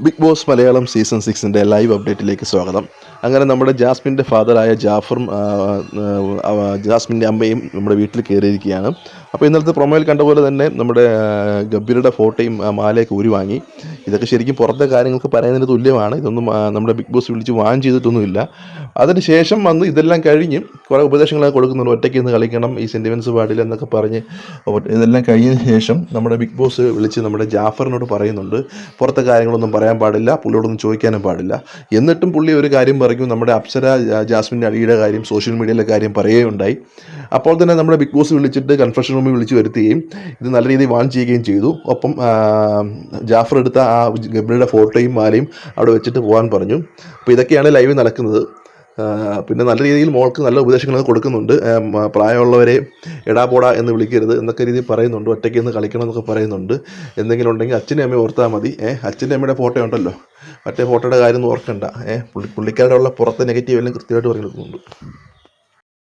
Big Boss Malayalam season സിക്സിന്റെ live അപ്ഡേറ്റിലേക്ക് സ്വാഗതം. അങ്ങനെ നമ്മുടെ ജാസ്മിന്റെ ഫാദറായ ജാഫറും ജാസ്മിന്റെ അമ്മയും നമ്മുടെ വീട്ടിൽ കയറിയിരിക്കുകയാണ്. അപ്പോൾ ഇന്നലത്തെ പ്രൊമോയിൽ കണ്ട പോലെ തന്നെ നമ്മുടെ ആ, ഗബ്ബിയുടെ ഫോട്ടോയും മാലയൊക്കെ ഊരി വാങ്ങി ഇതൊക്കെ ശരിക്കും പുറത്തെ കാര്യങ്ങൾക്ക് പറയുന്നതിന് തുല്യമാണ്. ഇതൊന്നും നമ്മുടെ ബിഗ് ബോസ് വിളിച്ച് വാൻ ചെയ്തിട്ടൊന്നുമില്ല. അതിന് ശേഷം വന്ന് ഇതെല്ലാം കഴിഞ്ഞ് കുറേ ഉപദേശങ്ങളൊക്കെ കൊടുക്കുന്നുണ്ട്. ഒറ്റയ്ക്ക് നിന്ന് കളിക്കണം ഈ സെന്റിമെന്റ്സ് പാടില്ല എന്നൊക്കെ പറഞ്ഞ് ഇതെല്ലാം കഴിഞ്ഞതിന് ശേഷം നമ്മുടെ ബിഗ് ബോസ് വിളിച്ച് നമ്മുടെ ജാഫറിനോട് പറയുന്നുണ്ട്. പുറത്തെ കാര്യങ്ങളൊന്നും പറയാൻ പാടില്ല പുള്ളിയോടൊന്നും ചോദിക്കാനും പാടില്ല. എന്നിട്ടും പുള്ളി ഒരു കാര്യം പറയും. നമ്മുടെ അപ്സര ജാസ്മിന്റെ അടിയുടെ കാര്യം സോഷ്യൽ മീഡിയയിലെ കാര്യം പറയുകയുണ്ടായി. അപ്പോൾ തന്നെ നമ്മുടെ ബിഗ് ബോസ് വിളിച്ചിട്ട് കൺഫെഷൻ റൂമിൽ വിളിച്ച് വരുത്തുകയും ഇത് നല്ല രീതിയിൽ വാൺ ചെയ്യുകയും ചെയ്തു. ഒപ്പം ജാഫർ എടുത്ത ആ ഗബ്രിയുടെ ഫോട്ടോയും മാലയും അവിടെ വെച്ചിട്ട് പോകാൻ പറഞ്ഞു. അപ്പോൾ ഇതൊക്കെയാണ് ലൈവ് നടക്കുന്നത്. പിന്നെ നല്ല രീതിയിൽ മോൾക്ക് നല്ല ഉപദേശങ്ങളൊക്കെ കൊടുക്കുന്നുണ്ട്. പ്രായമുള്ളവരെ എടാ പോടാ എന്ന് വിളിക്കരുത് എന്നൊക്കെ രീതിയിൽ പറയുന്നുണ്ട്. ഒറ്റയ്ക്ക് നിന്ന് കളിക്കണം എന്നൊക്കെ പറയുന്നുണ്ട്. എന്തെങ്കിലും ഉണ്ടെങ്കിൽ അച്ഛനും അമ്മയും ഓർത്താൽ മതി. ഏഹ് അച്ഛന്റെ അമ്മയുടെ ഫോട്ടോ ഉണ്ടല്ലോ. മറ്റേ ഫോട്ടോയുടെ കാര്യം ഒന്നും ഓർക്കണ്ട. ഏഹ് പുള്ളിക്കാരുടെ ഉള്ള പുറത്തെ നെഗറ്റീവ് എല്ലാം കൃത്യമായിട്ട് പറഞ്ഞു കൊടുക്കുന്നുണ്ട്